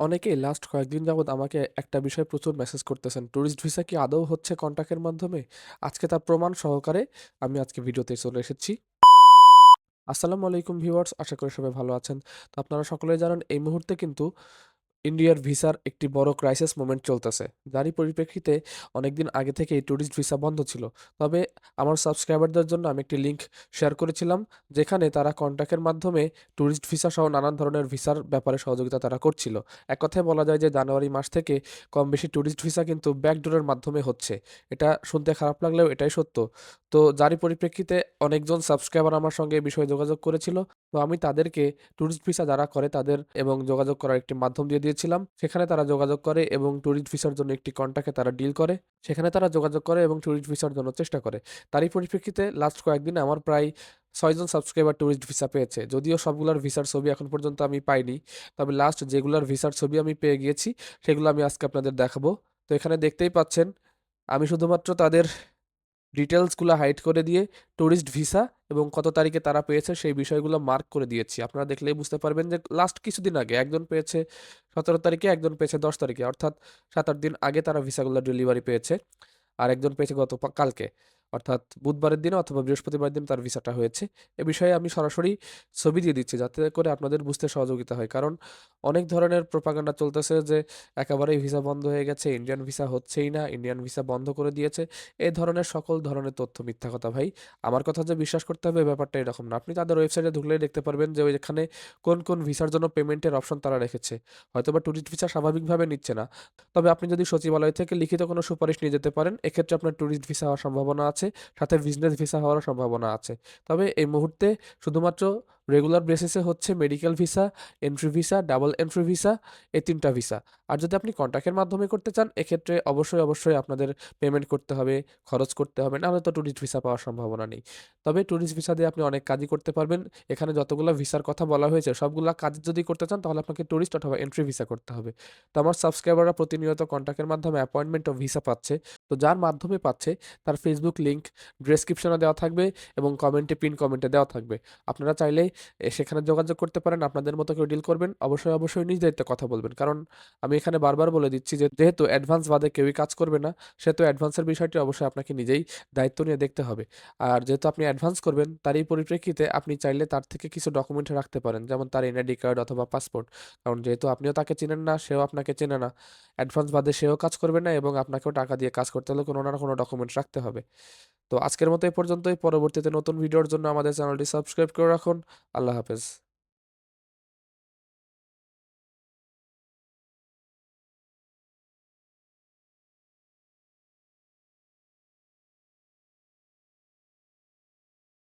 অনেকেই লাস্ট কয়েকদিন যাবৎ আমাকে একটা বিষয়ে প্রচুর মেসেজ করতেছেন। ট্যুরিস্ট ভিসা কি আদৌ হচ্ছে কন্ট্যাক্টের মাধ্যমে? আজকে তার প্রমাণ সহকারে আমি আজকে ভিডিওতে চলে এসেছি। আসসালামু আলাইকুম ভিউয়ার্স আশা করি সবাই ভালো আছেন। তো আপনারা সকলেই জানেন, এই মুহূর্তে কিন্তু ইন্ডিয়ার ভিসার একটি বড় ক্রাইসিস মোমেন্ট চলতেছে। যারই পরিপ্রেক্ষিতে অনেকদিন আগে থেকেই ট্যুরিস্ট ভিসা বন্ধ ছিল। তবে আমার সাবস্ক্রাইবারদের জন্য আমি একটি লিঙ্ক শেয়ার করেছিলাম, যেখানে তারা কন্টাক্টের মাধ্যমে ট্যুরিস্ট ভিসা সহ নানান ধরনের ভিসার ব্যাপারে সহযোগিতা তারা করছিল। এক কথায় বলা যায় যে জানুয়ারি মাস থেকে কম বেশি ট্যুরিস্ট ভিসা কিন্তু ব্যাকডোরের মাধ্যমে হচ্ছে। এটা শুনতে খারাপ লাগলেও এটাই সত্য। তো যারই পরিপ্রেক্ষিতে অনেকজন সাবস্ক্রাইবার আমার সঙ্গে এই বিষয়ে যোগাযোগ করেছিল। তো আমি তাদেরকে ট্যুরিস্ট ভিসা যারা করে তাদের এবং যোগাযোগ করার একটি মাধ্যম দিয়ে দিয়েছিলাম। সেখানে তারা যোগাযোগ করে এবং ট্যুরিস্ট ভিসার জন্য একটি কন্ট্যাক্টে তারা ডিল করে। সেখানে তারা যোগাযোগ করে এবং ট্যুরিস্ট ভিসার জন্য চেষ্টা করে। তারই পরিপ্রেক্ষিতে লাস্ট কয়েকদিনে আমার প্রায় ছয়জন সাবস্ক্রাইবার ট্যুরিস্ট ভিসা পেয়েছে। যদিও সবগুলোর ভিসার ছবি এখন পর্যন্ত আমি পাইনি। তবে লাস্ট যেগুলোর ভিসার ছবি আমি পেয়ে গিয়েছি, সেগুলো আমি আজকে আপনাদের দেখাবো। তো এখানে দেখতেই পাচ্ছেন, আমি শুধুমাত্র তাদের ডিটেলসগুলো হাইড করে দিয়ে ট্যুরিস্ট ভিসা এবং কত তারিখে তারা পেয়েছে সেই বিষয়গুলো মার্ক করে দিয়েছি। আপনারা দেখলেই বুঝতে পারবেন যে লাস্ট কিছুদিন আগে একজন পেয়েছে ১৭ তারিখে, একজন পেয়েছে ১০ তারিখে। অর্থাৎ ৭-৮ দিন আগে তারা ভিসাগুলো ডেলিভারি পেয়েছে। আর একজন পেয়েছে গত কালকে। অর্থাৎ বুধবারের দিনে অথবা বৃহস্পতিবার দিন তার ভিসাটা হয়েছে। এ বিষয়ে আমি সরাসরি ছবি দিয়ে দিচ্ছি যাতে করে আপনাদের বুঝতে সহযোগিতা হয়। কারণ অনেক ধরনের প্রোপাগান্ডা চলতেছে যে একেবারেই ভিসা বন্ধ হয়ে গেছে, ইন্ডিয়ান ভিসা হচ্ছেই না, ইন্ডিয়ান ভিসা বন্ধ করে দিয়েছে। এ ধরনের সকল ধরনের তথ্য মিথ্যা কথা ভাই। আমার কথা যে বিশ্বাস করতে হবে ব্যাপারটা এরকম না। আপনি তাদের ওয়েবসাইটে ঢুকলেই দেখতে পারবেন যে ওইখানে কোন, কোন ভিসার জন্য পেমেন্টের অপশন তারা রেখেছে। হয়তো বা ট্যুরিস্ট ভিসা স্বাভাবিকভাবে নিচ্ছে না। তবে আপনি যদি সচিবালয় থেকে লিখিত কোনো সুপারিশ নিয়ে যেতে পারেন, এক্ষেত্রে আপনার ট্যুরিস্ট ভিসা হওয়ার সম্ভাবনা আছে, সাথে বিজনেস ভিসা হওয়ার সম্ভাবনা আছে। তবে এই মুহূর্তে শুধুমাত্র রেগুলার বেসিসে হচ্ছে medical visa, entry visa, double entry visa এই তিনটা ভিসা। আর যদি আপনি কন্ট্যাক্টের মাধ্যমে করতে চান, এক্ষেত্রে অবশ্যই, অবশ্যই আপনাদের পেমেন্ট করতে হবে, খরচ করতে হবে। নাহলে তো ট্যুরিস্ট ভিসা পাওয়ার সম্ভাবনা নেই। তবে ট্যুরিস্ট ভিসা দিয়ে আপনি অনেক কাজই করতে পারবেন। এখানে যতগুলা ভিসার কথা বলা হয়েছে, সবগুলো কাজ যদি করতে চান তাহলে আপনাকে ট্যুরিস্ট অথবা এন্ট্রি ভিসা করতে হবে। তো আমার সাবস্ক্রাইবাররা প্রতিনিয়ত কন্ট্যাক্টের মাধ্যমে অ্যাপয়েন্টমেন্ট ও ভিসা পাচ্ছে। তো যার মাধ্যমে পাচ্ছে তার ফেসবুক লিঙ্ক ডেসক্রিপশনে দেওয়া থাকবে এবং কমেন্টে পিন কমেন্টে দেওয়া থাকবে। আপনারা চাইলে সেখানে যোগাযোগ করতে পারেন। আপনাদের মতো কেউ ডিল করবেন। অবশ্যই, অবশ্যই নিজ দায়িত্বে কথা বলবেন। কারণ আমি এখানে বারবার বলে দিচ্ছি যে যেহেতু অ্যাডভান্স বাদে কেউই কাজ করবে না, সেহেতু অ্যাডভান্সের বিষয়টি অবশ্যই আপনাকে নিজেই দায়িত্ব নিয়ে দেখতে হবে। আর যেহেতু আপনি অ্যাডভান্স করবেন, তারই পরিপ্রেক্ষিতে আপনি চাইলে তার থেকে কিছু ডকুমেন্ট রাখতে পারেন। যেমন তার এনআইডি কার্ড অথবা পাসপোর্ট। কারণ যেহেতু আপনিও তাকে চেনেন না, সেও আপনাকে চেনে না। অ্যাডভান্স বাদে সেও কাজ করবে না এবং আপনাকেও টাকা দিয়ে কাজ করতে হলে কোনো না কোনো ডকুমেন্ট রাখতে হবে। তো আজকের মতো এই পর্যন্তই। পরবর্তীতে নতুন ভিডিওর জন্য আমাদের চ্যানেলটি সাবস্ক্রাইব করে রাখুন। আল্লাহ হাফেজ।